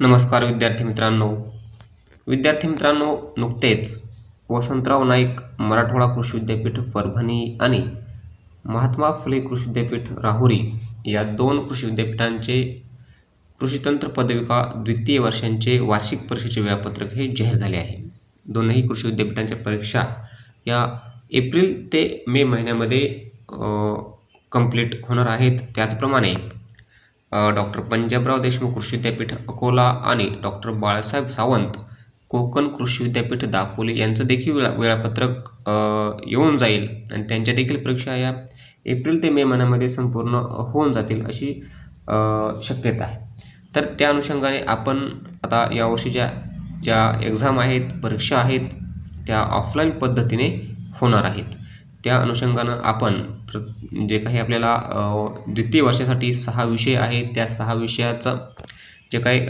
नमस्कार विद्यार्थी मित्रांनो. विद्यार्थी मित्रांनो नुकतेच वसंतराव नाईक मराठवाडा कृषी विद्यापीठ परभणी आणि महात्मा फुले कृषी विद्यापीठ राहुरी या दोन कृषी विद्यापीठांचे कृषीतंत्र पदविका द्वितीय वर्षांचे वार्षिक परीक्षेचे वेळापत्रक हे जाहीर झाले आहे. दोनही कृषी विद्यापीठांच्या परीक्षा या एप्रिल ते मे महिन्यामध्ये कंप्लीट होणार आहेत. त्याचप्रमाणे डॉक्टर पंजाबराव देशमुख कृषी विद्यापीठ अकोला आणि डॉक्टर बाळासाहेब सावंत कोकण कृषी विद्यापीठ दापोली यांचं देखील वेळा वेळापत्रक येऊन जाईल आणि त्यांच्या देखील परीक्षा या एप्रिल ते मे महिन्यामध्ये संपूर्ण होऊन जातील अशी शक्यता आहे. तर त्या अनुषंगाने आपण आता यावर्षीच्या ज्या एक्झाम आहेत परीक्षा आहेत त्या ऑफलाईन पद्धतीने होणार आहेत. त्या अनुषंगानं आपण प्र जे काही आपल्याला द्वितीय वर्षासाठी सहा विषय आहेत त्या सहा विषयाचं जे काही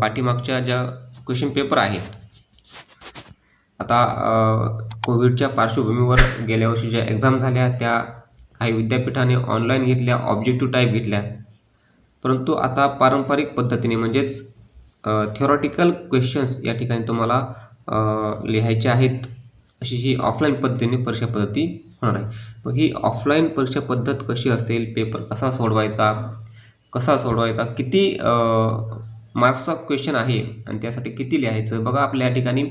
पाठीमागच्या ज्या क्वेश्चन पेपर आहेत आता कोविडच्या पार्श्वभूमीवर गेल्या वर्षी ज्या एक्झाम झाल्या त्या काही विद्यापीठाने ऑनलाईन घेतल्या ऑब्जेक्टिव्ह टाईप घेतल्या. परंतु आता पारंपरिक पद्धतीने म्हणजेच थिओरॉटिकल क्वेश्चन्स या ठिकाणी तुम्हाला लिहायचे आहेत अशी ही ऑफलाईन पद्धतीने परीक्षा पद्धती होणार आहे. मग ही ऑफलाईन परीक्षा पद्धत कशी असेल पेपर कसा सोडवायचा कसा सोडवायचा किती मार्क्सचा क्वेश्चन आहे आणि त्यासाठी किती लिहायचं बघा आपल्या या ठिकाणी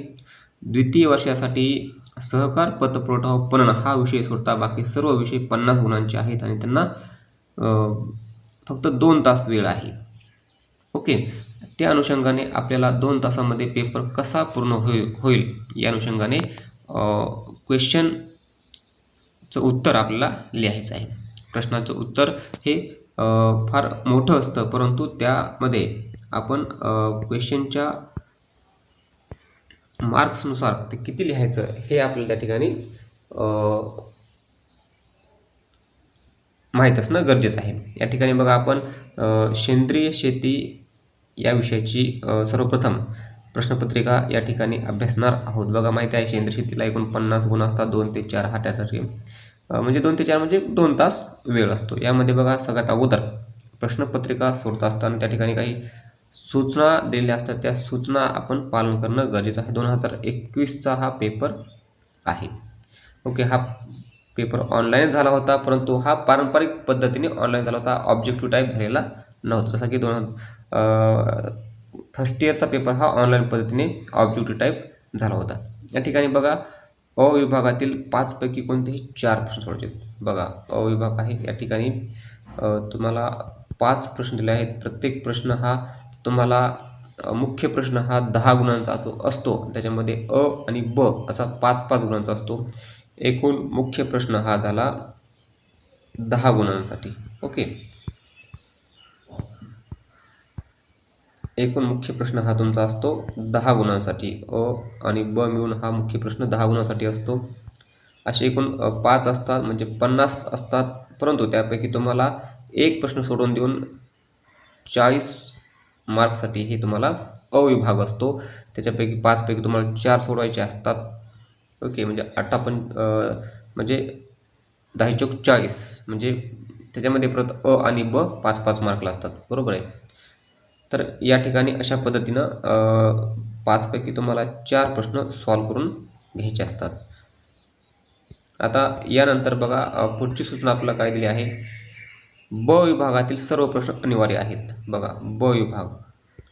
द्वितीय वर्षासाठी सहकार पतपुरवठा पणन हा विषय सोडता बाकी सर्व विषय पन्नास गुणांचे आहेत आणि त्यांना फक्त दोन तास वेळ आहे. ओके? त्या अनुषंगाने आपल्याला दोन तासामध्ये पेपर कसा पूर्ण होईल होईल? या अनुषंगाने क्वेश्चन चं उत्तर आपल्याला लिहायचं आहे. प्रश्नाचं उत्तर हे फार मोठं असतं परंतु त्यामध्ये आपण क्वेश्चनच्या मार्क्सनुसार ते किती लिहायचं हे आपल्याला त्या ठिकाणी माहीत असणं गरजेचं आहे. या ठिकाणी बघा आपण सेंद्रिय शेती या विषयाची सर्वप्रथम प्रश्नपत्रिका या ठिकाणी अभ्यासणार आहोत. बघा माहिती आहे सेंद्रिय शेतीला एकूण पन्नास गुण असतात दोन ते चार हा त्यासाठी म्हणजे दोन ते चार म्हणजे दोन तास वेळ असतो. यामध्ये बघा सगळ्यात अगोदर प्रश्नपत्रिका सोडत असताना त्या ठिकाणी काही सूचना दिलेल्या असतात. त्या सूचना आपण पालन करणं गरजेचं आहे. दोन हजार एकवीसचा हा पेपर आहे. ओके हा पेपर ऑनलाईन झाला होता परंतु हा पारंपरिक पद्धतीने ऑनलाईन झाला होता. ऑब्जेक्टिव्ह टाईप झालेला नव्हता. जसा की दोन फर्स्ट इयरचा पेपर हा ऑनलाईन पद्धतीने ऑब्जेक्टिव्ह टाईप झाला होता. या ठिकाणी बघा अ विभागातील पाचपैकी कोणतेही चार प्रश्न सोडायचे बघा अ विभाग आहे या ठिकाणी. तुम्हाला पाच प्रश्न दिले आहेत. प्रत्येक प्रश्न हा तुम्हाला मुख्य प्रश्न हा दहा गुणांचा तो असतो. त्याच्यामध्ये अ आणि ब असा पाच पाच गुणांचा असतो. एकूण मुख्य प्रश्न हा झाला दहा गुणांसाठी. ओके? एकूण मुख्य प्रश्न हा तुमचा असतो दहा गुणांसाठी. अ आणि ब मिळून हा मुख्य प्रश्न दहा गुणांसाठी असतो. असे एकूण पाच असतात म्हणजे पन्नास असतात. परंतु त्यापैकी तुम्हाला एक प्रश्न सोडून देऊन चाळीस मार्कसाठी हे तुम्हाला अविभाग असतो. त्याच्यापैकी पाचपैकी तुम्हाला चार सोडवायचे असतात. ओके म्हणजे अठ्ठापन म्हणजे दहा चौक चाळीस. म्हणजे त्याच्यामध्ये परत अ आणि ब पाच पाच मार्कला असतात. बरोबर आहे? तर या ठिकाणी अशा पद्धतीनं पाचपैकी तुम्हाला चार प्रश्न सॉल्व करून घ्यायचे असतात. आता यानंतर बघा पुढची सूचना आपल्याला काय दिली आहे? ब विभागातील सर्व प्रश्न अनिवार्य आहेत. बघा ब विभाग.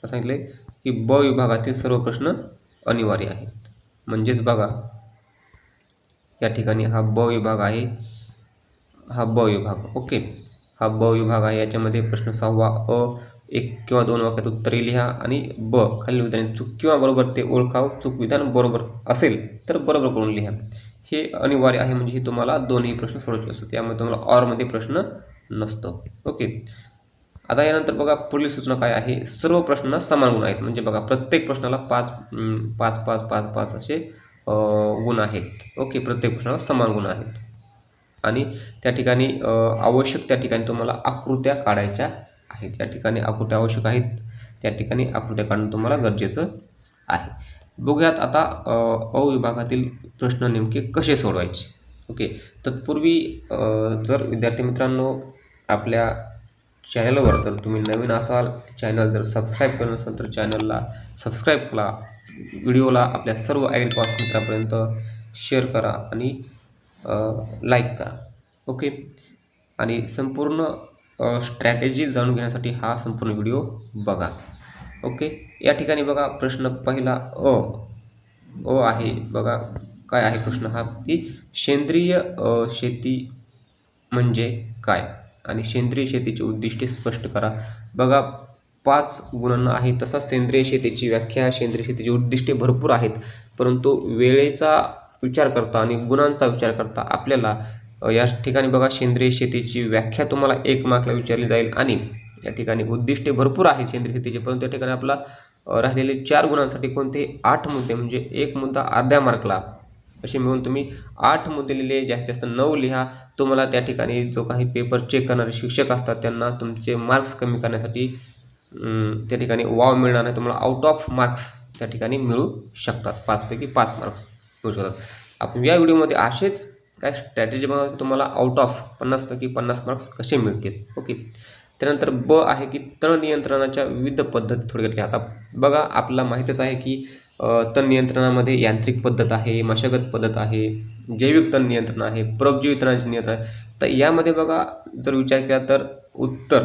सांगितले की ब विभागातील सर्व प्रश्न अनिवार्य आहेत. म्हणजेच बघा या ठिकाणी हा ब विभाग आहे. हा ब विभाग. ओके. हा ब विभाग आहे. याच्यामध्ये प्रश्न सहावा अ एक किंवा दोन वाक्यात उत्तरे लिहा आणि ब खालील विधान चूक किंवा बरोबर ते ओळखाव. चूक विधान बरोबर असेल तर बरोबर करून लिहा. हे अनिवार्य आहे म्हणजे हे तुम्हाला दोन्ही प्रश्न सोडवायचे असतो त्यामुळे तुम्हाला ऑरमध्ये प्रश्न नसतो. ओके. आता यानंतर बघा पुढील सूचना काय आहे? सर्व प्रश्नांना समान गुण आहेत. म्हणजे बघा प्रत्येक प्रश्नाला पाच पाच पाच पाच पाच असे गुण आहेत. ओके. प्रत्येक प्रश्नाला समान गुण आहेत. आणि त्या ठिकाणी आवश्यक त्या ठिकाणी तुम्हाला आकृत्या काढायच्या आहेत. ज्या ठिकाणी आकृत्या आवश्यक आहेत. त्या ठिकाणी आकृत्या काढणं तुम्हाला गरजेचं आहे. बघूयात आता अ, विभागातील प्रश्न नेमके कसे सोडवायचे? ओके. तत्पूर्वी जर विद्यार्थी मित्रांनो आपल्या चॅनलवर जर तुम्ही नवीन असाल चॅनल जर सबस्क्राईब केलं नसेल तर चॅनलला सबस्क्राईब करा. व्हिडिओला आपल्या सर्व ॲग्रिकॉस मित्रापर्यंत शेअर करा आणि लाईक करा. ओके. आणि संपूर्ण स्ट्रॅटेजी जाणून घेण्यासाठी हा संपूर्ण व्हिडिओ बघा. ओके या ठिकाणी बघा प्रश्न पहिला अ अ आहे. बघा काय आहे प्रश्न हा? की सेंद्रिय शेती म्हणजे काय? आणि सेंद्रिय शेतीची उद्दिष्टे स्पष्ट करा. बघा पाच गुणांना आहे तसा सेंद्रिय शेतीची व्याख्या सेंद्रिय शेतीची उद्दिष्टे भरपूर आहेत. परंतु वेळेचा विचार करता आणि गुणांचा विचार करता आपल्याला या ठिकाणी बघा सेंद्रिय शेतीची व्याख्या तुम्हाला एक मार्कला विचारली जाईल आणि या ठिकाणी उद्दिष्टे भरपूर आहेत सेंद्रिय शेतीचे परंतु या ठिकाणी आपला राहिलेले चार गुणांसाठी कोणते आठ मुद्दे म्हणजे एक मुद्दा अर्ध्या मार्कला असे मिळून तुम्ही आठ मुद्दे लिहिले जास्तीत जास्त नऊ लिहा. तुम्हाला त्या ठिकाणी जो काही पेपर चेक करणारे शिक्षक असतात त्यांना तुमचे मार्क्स कमी करण्यासाठी त्या ठिकाणी वाव मिळणार नाही. तुम्हाला आउट ऑफ मार्क्स त्या ठिकाणी मिळू शकतात. पाचपैकी पाच मार्क्स मिळू शकतात. आपण या व्हिडिओमध्ये असेच काय स्ट्रॅटेजी बघा तुम्हाला आउट ऑफ पन्नासपैकी पन्नास मार्क्स कसे मिळतील? ओके त्यानंतर ब आहे की तण नियंत्रणाच्या विविध पद्धती थोडक्यात घ्या आता बघा आपल्याला माहीतच आहे की तण नियंत्रणामध्ये यांत्रिक पद्धत आहे मशागत पद्धत आहे जैविक तण नियंत्रण आहे प्रबजीवी तणांचे नियंत्रण आहे. तर यामध्ये बघा जर विचार केला तर उत्तर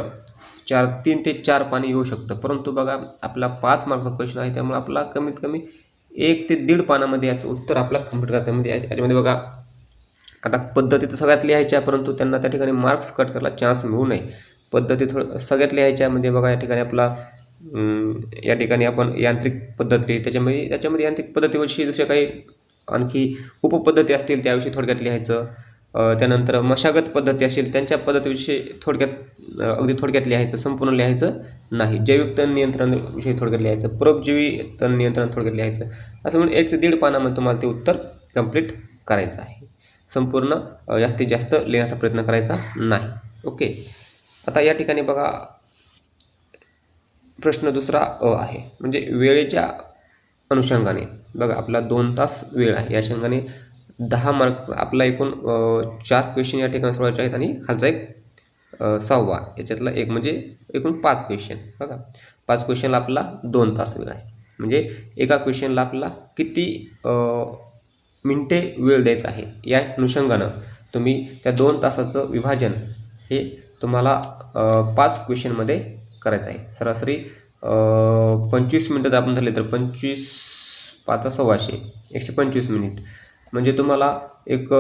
चार तीन ते चार पाणी येऊ शकतं. परंतु बघा आपला पाच मार्कचा क्वेश्चन आहे त्यामुळे आपला कमीत कमी एक ते दीड पानामध्ये याचं उत्तर आपला कंप्लीट करायचं म्हणजे याच्यामध्ये बघा आता पद्धती तर सगळ्यात लिहायच्या परंतु त्यांना त्या ठिकाणी मार्क्स कट करायला चान्स मिळू नये. पद्धती थोडं सगळ्यात लिहायच्या म्हणजे बघा या ठिकाणी आपला या ठिकाणी आपण यांत्रिक पद्धत लिहि त्याच्यामध्ये त्याच्यामध्ये यांत्रिक पद्धतीविषयी दुसऱ्या काही आणखी उपपद्धती असतील त्याविषयी थोडक्यात लिहायचं. त्यानंतर मशागत पद्धती असेल त्यांच्या पद्धतीविषयी थोडक्यात अगदी थोडक्यात लिहायचं संपूर्ण लिहायचं नाही. जैविक तण नियंत्रणाविषयी थोडक्यात लिहायचं परोपजीवी तण नियंत्रण थोडक्यात लिहायचं. असं म्हणून एक ते दीड पानामध्ये तुम्हाला ते उत्तर कंप्लीट करायचं आहे. संपूर्ण जास्तीत जास्त लिहिण्याचा प्रयत्न करायचा नाही. ओके. आता या ठिकाणी बघा प्रश्न दुसरा अ आहे. म्हणजे वेळेच्या अनुषंगाने. बघा आपला दोन तास वेळ आहे. या अनुषंगाने दहा मार्क आपला एकूण चार क्वेश्चन या ठिकाणी सोडवायचे आहेत आणि खालचा एक सहावा. याच्यातला एक म्हणजे एकूण पाच क्वेश्चन बघा. पाच क्वेश्चनला आपला दोन तास वेळ आहे. म्हणजे एका क्वेश्चनला आपला किती मिनटे वेळ द्यायचा आहे. या अनुषंगानं तुम्ही त्या दोन तासाचं विभाजन हे तुम्हाला पाच क्वेश्चनमध्ये करायचं आहे. सरासरी पंचवीस मिनटं जर आपण धरले तर पंचवीस पाचा सव्वाशे एकशे पंचवीस मिनिट. म्हणजे तुम्हाला एक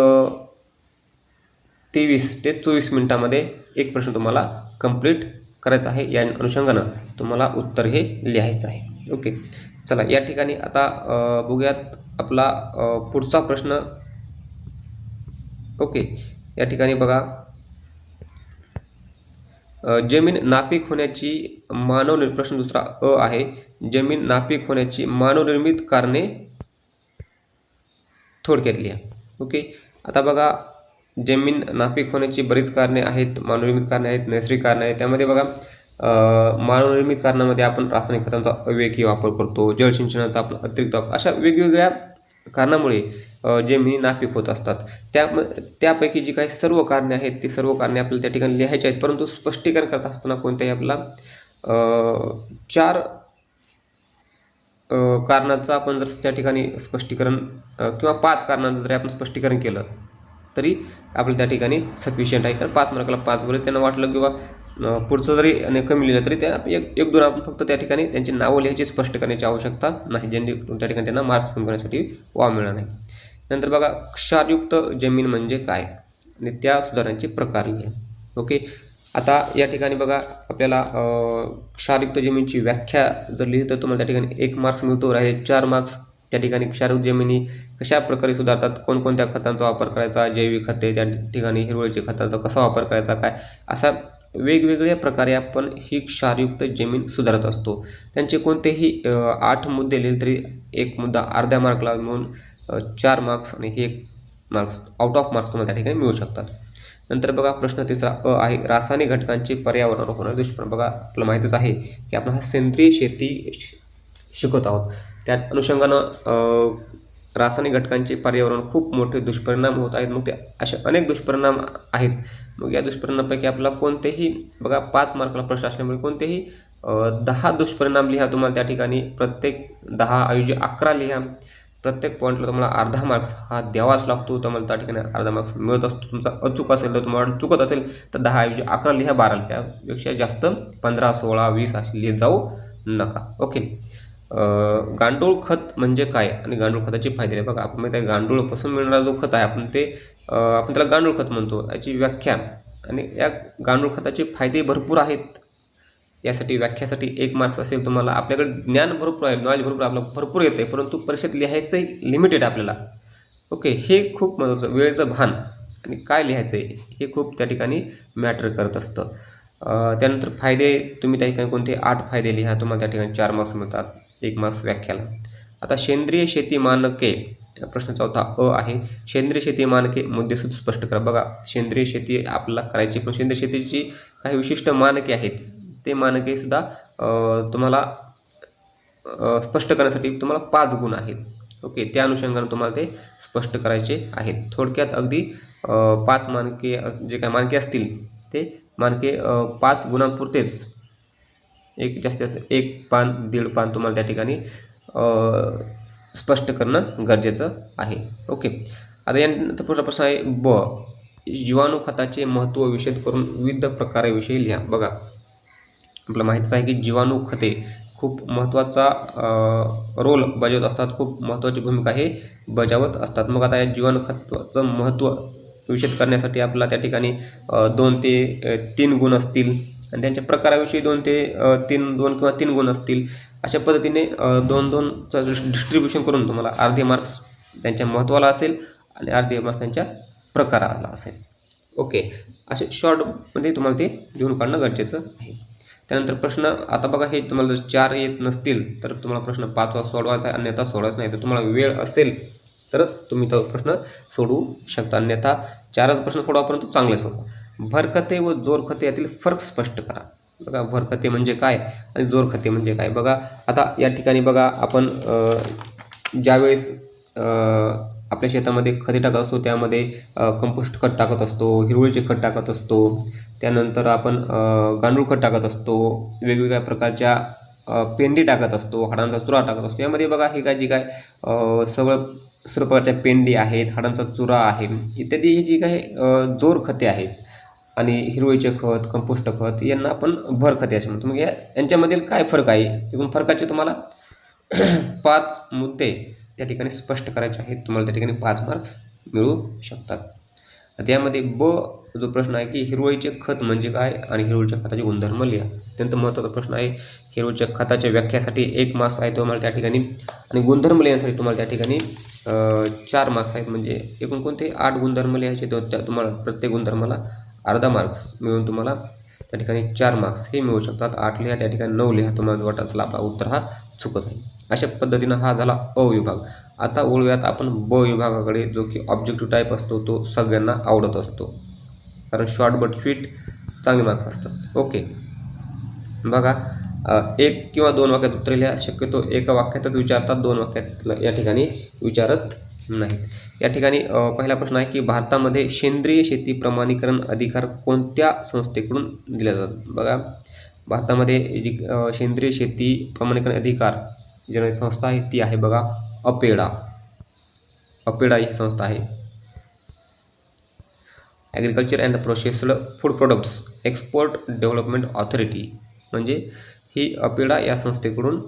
तेवीस ते चोवीस मिनिटामध्ये एक प्रश्न तुम्हाला कंप्लीट करायचा आहे. या अनुषंगानं तुम्हाला उत्तर हे लिहायचं आहे. ओके. चला या ठिकाणी आता बघूयात आपला पुढचा प्रश्न. ओके या ठिकाणी बघा. जमीन नापीक होण्याची मानवनिर्मित प्रश्न दुसरा अ आहे. जमीन नापीक होण्याची मानवनिर्मित कारणे थोडक्यात लिहा ओके आता बघा जमीन नापीक होण्याची बरीच कारणे आहेत मानवनिर्मित कारणे आहेत नैसर्गिक कारणे आहेत. त्यामध्ये बघा मानवनिर्मित कारणामध्ये आपण रासायनिक खतांचा अवेकी वापर करतो जलसिंचनाचा आपण अतिरिक्त वापर अशा वेगवेगळ्या कारणामुळे जमिनी नापीक होत असतात. त्या त्यापैकी जी काही सर्व कारणे आहेत ती सर्व कारणे आपल्याला त्या ठिकाणी लिहायची आहेत. परंतु स्पष्टीकरण करत असताना कोणत्याही आपला चार कारणाचं आपण जर त्या ठिकाणी स्पष्टीकरण किंवा पाच कारणांचं जरी आपण स्पष्टीकरण केलं तरी आपल्याला त्या ठिकाणी सफिशियंट आहे. कारण पाच मार्काला पाच वगैरे त्यांना वाटलं किंवा पुढचं जरी कमी लिहिलं तरी त्या एक एक दोन आपण फक्त त्या ठिकाणी त्यांची नावं लिहायची स्पष्ट करण्याची आवश्यकता नाही ज्यांनी त्या ठिकाणी त्यांना मार्क्स कमी करण्यासाठी वाव मिळणार नाही. नंतर बघा क्षारयुक्त जमीन म्हणजे काय? आणि त्या सुधारण्याचे प्रकार लिहा. ओके? आता या ठिकाणी बघा आपल्याला क्षारयुक्त जमीनची व्याख्या जर लिहिली तर तुम्हाला त्या ठिकाणी एक मार्क्स मिळतो राहिले चार मार्क्स त्या ठिकाणी क्षारयुक्त जमिनी कशा प्रकारे सुधारतात कोणकोणत्या खतांचा वापर करायचा जैविक खते त्या ठिकाणी हिरवळीच्या खतांचा कसा वापर करायचा काय? असा वेगवेगळ्या प्रकारे आपण ही क्षारयुक्त जमीन सुधारत असतो. त्यांचे कोणतेही आठ मुद्दे लिहिले तरी एक मुद्दा अर्ध्या मार्कला मिळून चार मार्क्स आणि हे एक मार्क्स आउट ऑफ मार्क्स तुम्हाला त्या ठिकाणी मिळू शकतात. नंतर बघा प्रश्न तिसरा अ आहे रासायनिक घटकांचे पर्यावरणावर होणारे दुष्परिणाम. बघा आपल्याला माहितीच आहे की आपण हा सेंद्रिय शेती शिकत शिकवत आहोत. त्या अनुषंगानं रासायनिक घटकांचे पर्यावरण खूप मोठे दुष्परिणाम होत आहेत. मग ते असे अनेक दुष्परिणाम आहेत. मग या दुष्परिणामापैकी आपला कोणतेही बघा पाच मार्काला प्रश्न असल्यामुळे कोणतेही दहा दुष्परिणाम लिहा तुम्हाला त्या ठिकाणी. प्रत्येक दहा ऐवजी अकरा लिहा. प्रत्येक पॉईंटला तुम्हाला अर्धा मार्क्स हा द्यावाच लागतो. तुम्हाला त्या ठिकाणी अर्धा मार्क्स मिळत असतो. तुमचा अचूक असेल तर तुम्हाला चुकत असेल तर दहा ऐवजी अकरा लिहा बारा त्यापेक्षा जास्त पंधरा सोळा वीस असे लिहित जाऊ नका. ओके. गांडूळ खत म्हणजे काय? आणि गांडूळ खताचे फायदे आहे बघा आपण माहिती आहे गांडूळपासून मिळणारा जो खत आहे आपण ते आपण त्याला गांडूळ खत म्हणतो. याची व्याख्या. आणि या गांडूळ खताचे फायदे भरपूर आहेत. यासाठी व्याख्यासाठी एक मार्क्स असेल तुम्हाला. आपल्याकडे ज्ञान भरपूर आहे नॉलेज भरपूर आपलं भरपूर येतं आहे परंतु परीक्षेत लिहायचं लिमिटेड आपल्याला. ओके हे खूप महत्त्वाचं वेळेचं भान. आणि काय लिहायचं आहे हे खूप त्या ठिकाणी मॅटर करत असतं. त्यानंतर फायदे तुम्ही त्या ठिकाणी कोणते आठ फायदे लिहा तुम्हाला त्या ठिकाणी चार मार्क्स मिळतात. एक मार्क्स व्याख्याला आता सेंद्रिय शेती मानके प्रश्न चौथा अ आहे. सेंद्रिय शेती मानके मुद्देसूद स्पष्ट करा. बघा सेंद्रिय शेती आपल्याला करायची पण सेंद्रिय शेतीची काही विशिष्ट मानके आहेत ते मानके सुद्धा तुम्हाला स्पष्ट करण्यासाठी तुम्हाला पाच गुण आहेत. ओके त्या अनुषंगाने तुम्हाला ते स्पष्ट करायचे आहेत. थोडक्यात अगदी पाच मानके अस- जे काय मानके असतील ते मानके पाच गुणांपुरतेच एक जास्तीत जास्त एक पान दीड पान तुम्हाला त्या ठिकाणी स्पष्ट करणं गरजेचं आहे. ओके. आता यानंतर पुढचा प्रश्न आहे ब. जीवाणू खताचे महत्त्व विषद करून विविध प्रकाराविषयी लिहा. बघा. आपलं माहितीच आहे की जीवाणू खते खूप महत्त्वाचा रोल बजावत असतात खूप महत्त्वाची भूमिका हे बजावत असतात. मग आता या जीवाणू खताचं महत्त्व विषद करण्यासाठी आपला त्या ठिकाणी दोन ते तीन गुण असतील. आणि त्यांच्या प्रकाराविषयी दोन ते तीन दोन किंवा तीन गुण असतील अशा पद्धतीने दोन दोनचं डिस्ट्रीब्युशन करून तुम्हाला अर्धे मार्क्स त्यांच्या महत्त्वाला असेल आणि अर्धे मार्क्स त्यांच्या प्रकाराला असेल. ओके. असे शॉर्टमध्ये तुम्हाला ते लिहून काढणं गरजेचं आहे. त्यानंतर प्रश्न आता बघा हे तुम्हाला जर चार येत नसतील तर तुम्हाला प्रश्न पाचवा सोडवायचा आहे अन्यथा सोडवायचा नाही. तर तुम्हाला वेळ असेल तरच तुम्ही तो प्रश्न सोडवू शकता. अन्यथा चारच प्रश्न सोडवा परंतु चांगले सोडवा. भरखते व जोरखते यातील फरक स्पष्ट करा. बघा भरखते म्हणजे काय आणि जोरखते म्हणजे काय? बघा आता या ठिकाणी बघा आपण ज्यावेळेस आपल्या शेतामध्ये खते टाकत असतो त्यामध्ये कंपोस्ट खत टाकत असतो हिरवळीचे खत टाकत असतो त्यानंतर आपण गांडूळ खत टाकत असतो वेगवेगळ्या प्रकारच्या पेंडी टाकत असतो हाडांचा चुरा टाकत असतो. यामध्ये बघा हे काय जी काय सगळं सर्व प्रकारच्या पेंडी आहेत हाडांचा चुरा आहे इत्यादी ही जी काही जोर खते आहेत आणि हिरवळीचे खत कंपोस्ट खत यांना आपण भर खते असे म्हणतो. मग या यांच्यामधील काय फरक आहे? एकूण फरकाचे तुम्हाला पाच मुद्दे त्या ठिकाणी स्पष्ट करायचे आहेत. तुम्हाला त्या ठिकाणी पाच मार्क्स मिळू शकतात. आता यामध्ये ब जो प्रश्न आहे की हिरवळीचे खत म्हणजे काय आणि हिरवळीच्या खताचे गुणधर्म लिहा. अत्यंत महत्त्वाचा प्रश्न आहे. हिरवळीच्या खताच्या व्याख्यासाठी एक मार्क्स आहे तुम्हाला त्या ठिकाणी आणि गुणधर्म लिहिण्यासाठी तुम्हाला त्या ठिकाणी चार मार्क्स आहेत. म्हणजे एकूण कोणते? आठ गुणधर्म लिहायचे तर त्या तुम्हाला प्रत्येक गुणधर्माला अर्धा मार्क्स मिळून तुम्हाला त्या ठिकाणी चार मार्क्स हे मिळू शकतात. आठ लिहा त्या ठिकाणी नऊ लिहा तुम्हाला जो आपला उत्तर हा चुकत आहे. अशा पद्धतीनं हा झाला अ विभाग. आता ओळव्यात आपण ब विभागाकडे जो की ऑब्जेक्टिव्ह टाईप असतो तो सगळ्यांना आवडत असतो. कारण शॉर्ट बट स्वीट चांगले मार्क्स असतात. ओके बघा एक किंवा दोन वाक्यात उत्तर लिहा. शक्यतो एका वाक्यातच विचारतात दोन वाक्यात या ठिकाणी विचारत नाहीत. या ठिकाणी पहिला प्रश्न आहे की भारतामध्ये सेंद्रिय शेती प्रमाणीकरण अधिकार कोणत्या संस्थेकडून दिले जातात? बघा भारतामध्ये जी सेंद्रिय शेती प्रमाणीकरण अधिकार जी संस्था आहे ती आहे बघा अपेडा. अपेडा ही संस्था आहे. Agriculture and processed food products export development authority म्हणजे ही अपेडा या संस्थेकडून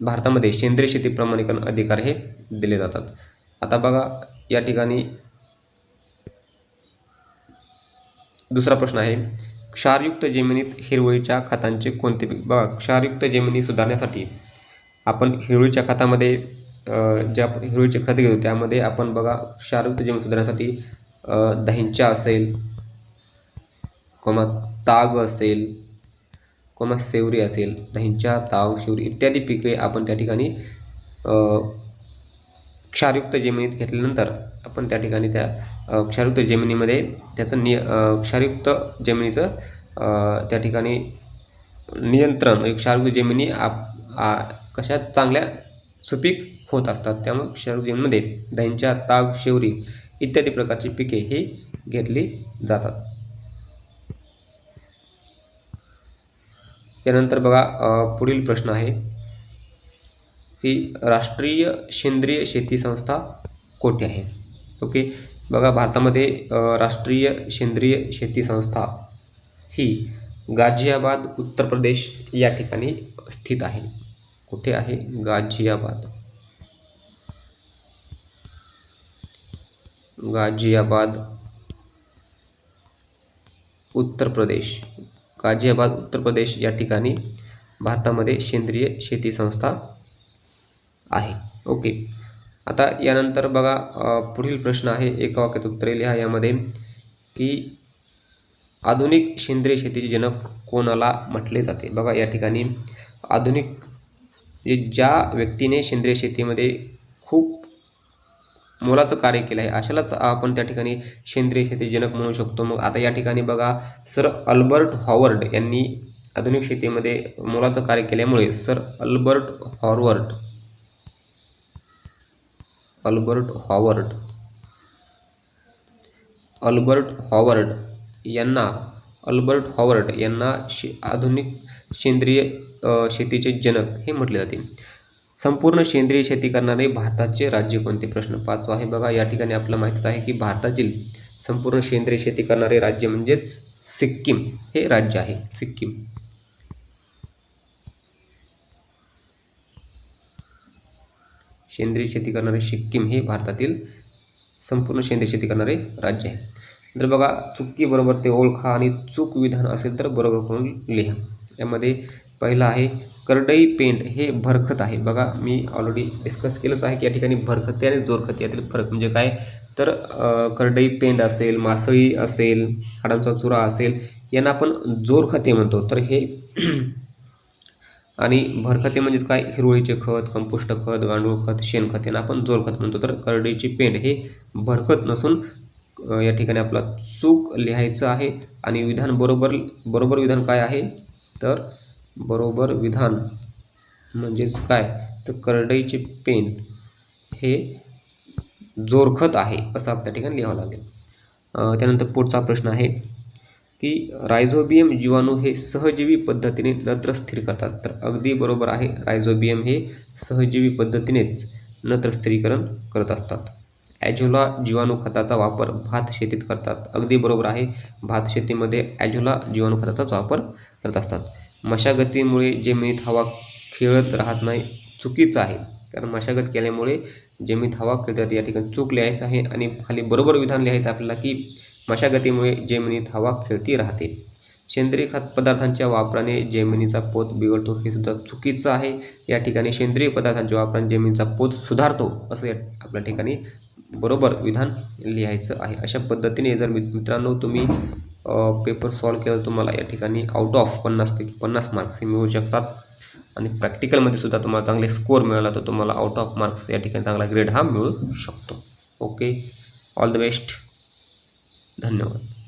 भारतामध्ये सेंद्रिय शेती प्रमाणीकरण अधिकार हे दिले जातात. आता बघा या ठिकाणी दुसरा प्रश्न आहे क्षारयुक्त जमिनीत हिरवळीच्या खतांचे कोणते पीक? बघा क्षारयुक्त जमिनी सुधारण्यासाठी आपण हिरवळीच्या खतामध्ये ज्या हिरवळीचे खत घेतो त्यामध्ये आपण बघा क्षारयुक्त जमीन सुधारण्यासाठी दहींचा असेल कोमा ताग असेल कोमा सेवरी असेल दहिंचा ताग शिवरी इत्यादी पिके आपण त्या ठिकाणी क्षारयुक्त जमिनीत घेतल्यानंतर आपण त्या ठिकाणी त्या क्षारयुक्त जमिनीमध्ये त्याचं निय क्षारयुक्त जमिनीचं त्या ठिकाणी नियंत्रण म्हणजे क्षारयुक्त जमिनी आप आ, कशा चांगल्या सुपीक होत असतात. त्यामुळे क्षारयुक्त जमिनीमध्ये दहींच्या ताग शेवरी इत्यादी प्रकारची पिके ही घेतली जातात. त्यानंतर बघा पुढील प्रश्न आहे. ही राष्ट्रीय सेंद्रिय शेती संस्था कोठे आहे? ओके? बघा भारतामध्ये राष्ट्रीय सेंद्रिय शेती संस्था ही गाझियाबाद उत्तर प्रदेश या ठिकाणी स्थित आहे. कुठे आहे? गाझियाबाद. गाझियाबाद उत्तर प्रदेश. गाझियाबाद उत्तर प्रदेश या ठिकाणी भारतामध्ये सेंद्रिय शेती संस्था आहे. ओके. आता यानंतर बघा पुढील प्रश्न आहे एका वाक्यात उत्तरे लिहा यामध्ये की आधुनिक सेंद्रिय शेतीचे जनक कोणाला म्हटले जाते? बघा या ठिकाणी आधुनिक जे ज्या व्यक्तीने सेंद्रिय शेतीमध्ये खूप मोलाचं कार्य केलं आहे अशालाच आपण त्या ठिकाणी सेंद्रिय शेती जनक म्हणू शकतो. मग आता या ठिकाणी बघा सर अल्बर्ट हॉवर्ड यांनी आधुनिक शेतीमध्ये मोलाचं कार्य केल्यामुळे sir Albert Howard Albert Howard. Albert Howard यांना अल्बर्ट हॉवर्ड यांना शे आधुनिक सेंद्रिय शेतीचे जनक हे म्हटले जाते. संपूर्ण सेंद्रिय शेती करणारे भारताचे राज्य कोणते? प्रश्न पाचवा आहे. बघा या ठिकाणी आपल्याला माहितीच आहे की भारतातील संपूर्ण सेंद्रिय शेती करणारे राज्य म्हणजेच सिक्कीम हे राज्य आहे. सिक्कीम. सेंद्रिय शेती करणारे सिक्कीम हे भारतातील संपूर्ण सेंद्रिय शेती करणारे राज्य आहे. जर बघा चुकी बरोबर ते ओळखा आणि चूक विधान असेल तर बरोबर करून लिहा. यामध्ये पहिलं आहे करडई पेंड हे भरखत आहे. बघा मी ऑलरेडी डिस्कस केलंच आहे की या ठिकाणी भरखते आणि जोरखते यातील फरक म्हणजे काय? तर करडई पेंड असेल मासळी असेल हाडांचा चुरा असेल यांना आपण जोरखते म्हणतो. तर हे आणि भरखते म्हणजेच काय? हिरवळीचे खत कंपोस्ट खत गांडूळ खत शेणखत यांना आपण जोरखत म्हणतो. तर करडईची पेंड हे भरखत नसून या ठिकाणी आपला चूक लिहायचं आहे. आणि विधान बरोबर बरोबर विधान काय आहे? तर बरोबर विधान म्हणजेच काय? तर करडईचे पेंड हे जोरखत आहे असं आपल्या ठिकाणी लिहावं लागेल. त्यानंतर पुढचा प्रश्न आहे. की रायझोबियम जीवाणू हे सहजीवी पद्धतीने नत्र स्थिर करतात. तर अगदी बरोबर आहे रायझोबियम हे सहजीवी पद्धतीनेच नत्र स्थिरीकरण करत असतात. ॲझोला जीवाणू खताचा वापर भात शेतीत करतात. अगदी बरोबर आहे भात शेतीमध्ये ॲझोला जीवाणू खताचाच वापर करत असतात. मशागतीमुळे जमिनीत हवा खेळत राहत नाही चुकीचं आहे. कारण मशागत केल्यामुळे जमिनीत हवा खेळतात या ठिकाणी चूक लिहायचं आहे आणि खाली बरोबर विधान लिहायचं आपल्याला की मशागतीमुळे जमिनीत हवा खेळती राहते. सेंद्रिय खत पदार्थांच्या वापराने जमिनीचा पोत बिघडतो हे सुद्धा चुकीचं आहे. या ठिकाणी सेंद्रिय पदार्थांच्या वापराने जमिनीचा पोत सुधारतो असं या आपल्या ठिकाणी बरोबर विधान लिहायचं आहे. अशा पद्धतीने जर मित्रांनो तुम्ही पेपर सॉल्व केला तुम्हाला या ठिकाणी आउट ऑफ पन्नासपैकी पन्नास मार्क्स हे मिळू शकतात. आणि प्रॅक्टिकलमध्ये सुद्धा तुम्हाला चांगले स्कोअर मिळाला तर तुम्हाला आउट ऑफ मार्क्स या ठिकाणी चांगला ग्रेड हा मिळू शकतो. ओके ऑल द बेस्ट धन्यवाद.